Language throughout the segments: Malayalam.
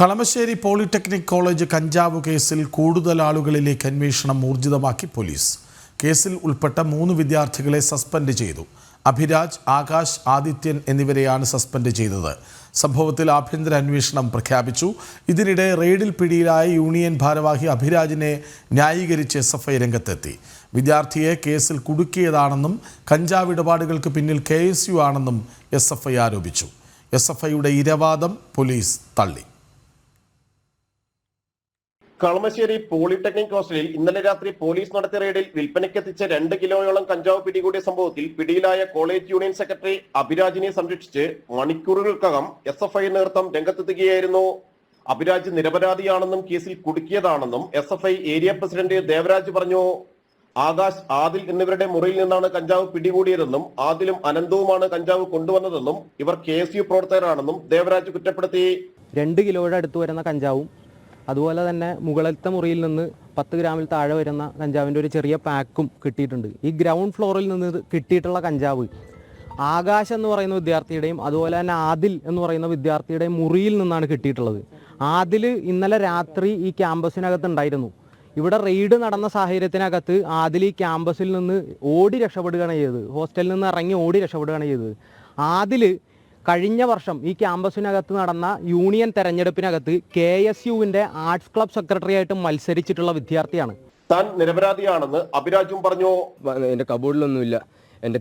കളമശ്ശേരി പോളിടെക്നിക് കോളേജ് കഞ്ചാവ് കേസിൽ കൂടുതൽ ആളുകളിലേക്ക് അന്വേഷണം ഊർജിതമാക്കി പോലീസ്. കേസിൽ ഉൾപ്പെട്ട മൂന്ന് വിദ്യാർത്ഥികളെ സസ്പെൻഡ് ചെയ്തു. അഭിരാജ് ആകാശ് ആദിത്യൻ എന്നിവരെയാണ് സസ്പെൻഡ് ചെയ്തത്. സംഭവത്തിൽ ആഭ്യന്തര അന്വേഷണം പ്രഖ്യാപിച്ചു. ഇതിനിടെ റെയ്ഡിൽ പിടിയിലായ യൂണിയൻ ഭാരവാഹി അഭിരാജിനെ ന്യായീകരിച്ച് എസ് എഫ് ഐ രംഗത്തെത്തി. വിദ്യാർത്ഥിയെ കേസിൽ കുടുക്കിയതാണെന്നും കഞ്ചാവ് ഇടപാടുകൾക്ക് പിന്നിൽ കെ എസ് യു ആണെന്നും എസ് എഫ് ഐ ആരോപിച്ചു. എസ് എഫ് ഐയുടെ ഇരവാദം പോലീസ് തള്ളി. കളമശ്ശേരി പോളിടെക്നിക് ഹോസ്റ്റലിൽ ഇന്നലെ രാത്രി പോലീസ് നടത്തിയ റെയ്ഡിൽ വിൽപ്പനയ്ക്കെത്തിച്ച രണ്ട് കിലോയോളം കഞ്ചാവ് പിടികൂടിയ സംഭവത്തിൽ പിടിയിലായ കോളേജ് യൂണിയൻ സെക്രട്ടറി അഭിരാജിനെ സംരക്ഷിച്ച് മണിക്കൂറുകൾക്കകം എസ് എഫ് ഐ നേതൃത്വം രംഗത്തെത്തുകയായിരുന്നു. അഭിരാജ് നിരപരാധിയാണെന്നും കേസിൽ കുടുക്കിയതാണെന്നും S F I area president Devaraj പറഞ്ഞു. ആകാശ് ആദിൽ എന്നിവരുടെ മുറിയിൽ നിന്നാണ് കഞ്ചാവ് പിടികൂടിയതെന്നും ആദിലും അനന്തവുമാണ് കഞ്ചാവ് കൊണ്ടുവന്നതെന്നും ഇവർ കെ എസ് യു പ്രവർത്തകരാണെന്നും ദേവരാജ് കുറ്റപ്പെടുത്തി. രണ്ട് കിലോയുടെ അടുത്ത് വരുന്ന കഞ്ചാവും അതുപോലെ തന്നെ മുകളിലത്തെ മുറിയിൽ നിന്ന് പത്ത് ഗ്രാമിൽ താഴെ വരുന്ന കഞ്ചാവിന്റെ ഒരു ചെറിയ പാക്കും കിട്ടിയിട്ടുണ്ട്. ഈ ഗ്രൗണ്ട് ഫ്ലോറിൽ നിന്ന് കിട്ടിയിട്ടുള്ള കഞ്ചാവ് ആകാശ് എന്ന് പറയുന്ന വിദ്യാർത്ഥിയുടെയും അതുപോലെ തന്നെ ആദിൽ എന്ന് പറയുന്ന വിദ്യാർത്ഥിയുടെയും മുറിയിൽ നിന്നാണ് കിട്ടിയിട്ടുള്ളത്. ആദിൽ ഇന്നലെ രാത്രി ഈ ക്യാമ്പസിനകത്ത് ഉണ്ടായിരുന്നു. ഇവിടെ റെയ്ഡ് നടന്ന സാഹചര്യത്തിനകത്ത് ആദിൽ ഈ ക്യാമ്പസിൽ നിന്ന് ഓടി രക്ഷപ്പെടുകയാണ് ചെയ്തത്. ഹോസ്റ്റലിൽ നിന്ന് ഇറങ്ങി ഓടി രക്ഷപ്പെടുകയാണ് ചെയ്തത്. ആദിൽ കഴിഞ്ഞ വർഷം ഈ ക്യാമ്പസിനകത്ത് നടന്ന യൂണിയൻ തെരഞ്ഞെടുപ്പിനകത്ത് കെ എസ് യുവിന്റെ ആർട്സ് ക്ലബ് സെക്രട്ടറി ആയിട്ട് മത്സരിച്ചിട്ടുള്ള വിദ്യാർത്ഥിയാണ്. താൻ നിരപരാധിയാണെന്ന് അഭിരാജും പറഞ്ഞു? എന്റെ എന്റെ കബോർഡിലൊന്നുമില്ല. എന്റെ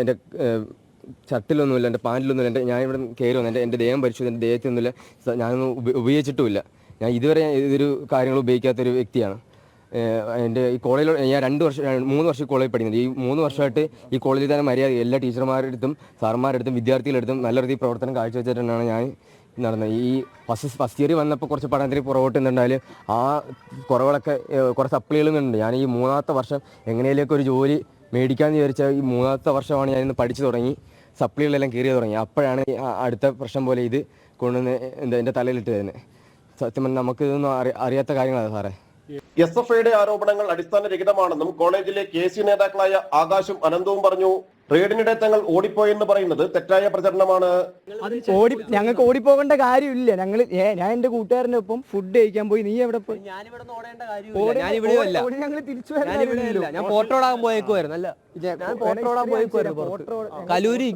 എന്റെ ചട്ടിലൊന്നുമില്ല എന്റെ പാനിലൊന്നുമില്ല ഷർട്ടിലൊന്നുമില്ല എന്റെ പാന്റിലൊന്നുമില്ല എന്റെ ഞാൻ ഇവിടെ കയറി വന്നു എന്റെ എന്റെ ദേഹം പരിശോധിച്ചു. എന്റെ ദേഹത്തൊന്നുമില്ല. ഞാനൊന്നും ഉപ- ഉപയോഗിച്ചിട്ടുമില്ല. ഞാൻ ഇതുവരെ ഇതൊരു കാര്യങ്ങൾ ഉപയോഗിക്കാത്തൊരു വ്യക്തിയാണ്. എന്റെ ഈ കോളേജിൽ ഞാൻ രണ്ട് വർഷം മൂന്ന് വർഷം കോളേജിൽ പഠിക്കുന്നത് ഈ മൂന്ന് വർഷമായിട്ട് ഈ കോളേജിൽ തന്നെ മര്യാദ എല്ലാ ടീച്ചർമാരുടെ അടുത്തും സാർമാരുടെ അടുത്തും വിദ്യാർത്ഥികളുടെ അടുത്തും നല്ല രീതിയിൽ പ്രവർത്തനം കാഴ്ചവെച്ചിട്ടാണ് ഞാൻ നടന്നത്. ഈ ഫസ്റ്റ് ഫസ്റ്റ് ഇയർ വന്നപ്പോൾ കുറച്ച് പഠനത്തിന് പുറകോട്ട് നിന്നുണ്ടായാൽ ആ കുറവുകളൊക്കെ കുറച്ച് കുറേ ഉണ്ട് ഞാൻ ഈ മൂന്നാമത്തെ വർഷം എങ്ങനെയൊക്കെ ഒരു ജോലി മേടിക്കാമെന്ന് വിചാരിച്ച ഈ മൂന്നാമത്തെ വർഷമാണ് ഞാനിന്ന് പഠിച്ചു തുടങ്ങി. സപ്ലികളെല്ലാം കയറി തുടങ്ങി. അപ്പോഴാണ് അടുത്ത പ്രശ്നം പോലെ ഇത് കൊണ്ടുവന്ന് എന്താ എന്റെ തലയിലിട്ട് തന്നെ സത്യം പറഞ്ഞാൽ നമുക്ക് ഇതൊന്നും അറി അറിയാത്ത കാര്യങ്ങളാണ് സാറേ? എസ് എഫ് ഐയുടെ ആരോപണങ്ങൾ അടിസ്ഥാനരഹിതമാണെന്നും കോളേജിലെ കെ സി നേതാക്കളായ ആകാശും അനന്തവും പറഞ്ഞു റെയ്ഡിനിടെ തങ്ങൾ ഓടിപ്പോയെന്ന് പറയുന്നത് തെറ്റായ പ്രചരണമാണ്. ഓടി ഞങ്ങൾക്ക് ഓടിപ്പോകേണ്ട കാര്യമില്ല. ഞങ്ങൾ ഞാൻ എന്റെ കൂട്ടുകാരന്റെ ഒപ്പം ഫുഡ് കഴിക്കാൻ പോയി. നീ എവിടെ പോയി? ഞങ്ങൾ തിരിച്ചു ഞാൻ അല്ല. ഞാൻ പോട്ടോടാൻ പോയേക്കുമായിരുന്നു അല്ല. ഞാൻ പോട്ടോടാൻ പോയേക്കുമായിരുന്നു പുറത്ത്. കലൂരി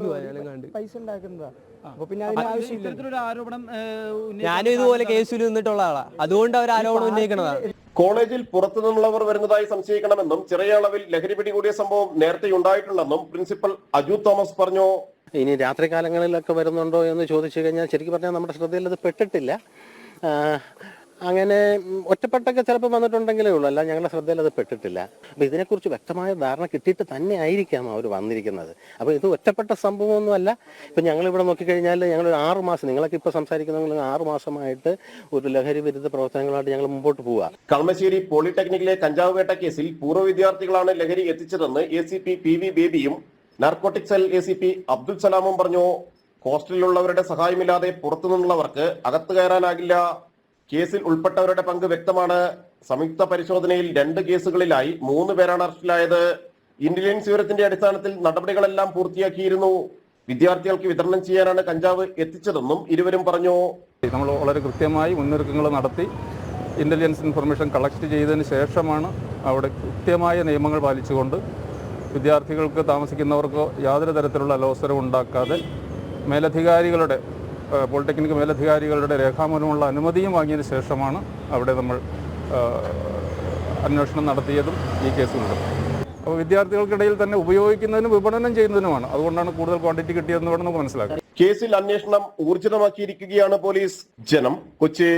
പൈസ ഉണ്ടാക്കുന്നതാ. അപ്പൊ പിന്നെ അതിന് ആവശ്യമില്ല ഞാനും ഇതുപോലെ കേസിൽ നിന്നിട്ടുള്ള ആളാ. അതുകൊണ്ട് അവർ ആരോപണം ഉന്നയിക്കണതാണ്. കോളേജിൽ പുറത്തു നിന്നുള്ളവർ വരുന്നതായി സംശയിക്കണമെന്നും ചെറിയ അളവിൽ ലഹരി പിടികൂടിയ സംഭവം നേരത്തെ ഉണ്ടായിട്ടുണ്ടെന്നും പ്രിൻസിപ്പൽ അജു തോമസ് പറഞ്ഞു. ഇനി രാത്രി കാലങ്ങളിലൊക്കെ വരുന്നുണ്ടോ എന്ന് ചോദിച്ചു കഴിഞ്ഞാൽ ശരിക്കും പറഞ്ഞാൽ നമ്മുടെ ശ്രദ്ധയിൽ അത് പെട്ടിട്ടില്ല. അങ്ങനെ ഒറ്റപ്പെട്ടൊക്കെ ചിലപ്പോൾ വന്നിട്ടുണ്ടെങ്കിലേ ഉള്ളൂ. അല്ല ഞങ്ങളുടെ ശ്രദ്ധയിൽ അത് പെട്ടിട്ടില്ല. അപ്പോൾ ഇതിനെക്കുറിച്ച് വ്യക്തമായ ധാരണ കിട്ടിയിട്ട് തന്നെ ആയിരിക്കാം അവർ വന്നിരിക്കുന്നത്. അപ്പോൾ ഇത് ഒറ്റപ്പെട്ട സംഭവമൊന്നുമല്ല. ഇപ്പം ഞങ്ങളിവിടെ നോക്കിക്കഴിഞ്ഞാൽ ഞങ്ങൾ ഒരു ആറ് മാസം നിങ്ങളൊക്കെ ഇപ്പോൾ സംസാരിക്കുന്ന ആറ് മാസമായിട്ട് ഒരു ലഹരി വിരുദ്ധ പ്രവർത്തനങ്ങളായിട്ട് ഞങ്ങൾ മുമ്പോട്ട് പോവുക കളമശ്ശേരി പോളിടെക്നിക്കിലെ കഞ്ചാവ് വേട്ട കേസിൽ പൂർവ വിദ്യാർത്ഥികളാണ് ലഹരി എത്തിച്ചതെന്ന് A C P P V ബേബിയും narcotic cell A C P Abdul സലാമും പറഞ്ഞു. ഹോസ്റ്റലിലുള്ളവരുടെ സഹായമില്ലാതെ പുറത്തുനിന്നുള്ളവർക്ക് അകത്തു കയറാനാകില്ല. കേസിൽ ഉൾപ്പെട്ടവരുടെ പങ്ക് വ്യക്തമാണ്. സംയുക്ത പരിശോധനയിൽ രണ്ട് കേസുകളിലായി മൂന്ന് പേരാണ് അറസ്റ്റിലായത്. ഇന്റലിജൻസ് വിവരത്തിന്റെ അടിസ്ഥാനത്തിൽ നടപടികളെല്ലാം പൂർത്തിയാക്കിയിരുന്നു. വിദ്യാർത്ഥികൾക്ക് വിതരണം ചെയ്യാനാണ് കഞ്ചാവ് എത്തിച്ചതെന്നും ഇരുവരും പറഞ്ഞു. നമ്മൾ വളരെ കൃത്യമായി മുന്നൊരുക്കങ്ങൾ നടത്തി ഇന്റലിജൻസ് ഇൻഫർമേഷൻ കളക്ട് ചെയ്തതിന് ശേഷമാണ് അവിടെ കൃത്യമായ നിയമങ്ങൾ പാലിച്ചുകൊണ്ട് വിദ്യാർത്ഥികൾക്ക് താമസിക്കുന്നവർക്ക് യാതൊരു തരത്തിലുള്ള അലോസരം ഉണ്ടാക്കാതെ മേലധികാരികളുടെ പോളിടെക്നിക് മേലധികാരികളുടെ രേഖാമൂലമുള്ള അനുമതിയും വാങ്ങിയതിന് ശേഷമാണ് അവിടെ നമ്മൾ അന്വേഷണം നടത്തിയതും ഈ കേസുകളിലും അപ്പോൾ വിദ്യാർത്ഥികൾക്കിടയിൽ തന്നെ ഉപയോഗിക്കുന്നതിനും വിപണനം ചെയ്യുന്നതിനുമാണ്. അതുകൊണ്ടാണ് കൂടുതൽ ക്വാണ്ടിറ്റി കിട്ടിയതെന്ന് വേണം നമുക്ക് മനസ്സിലാക്കാം കേസിൽ അന്വേഷണം ഊർജിതമാക്കിയിരിക്കുകയാണ് പോലീസ്. ജനം കൊച്ചി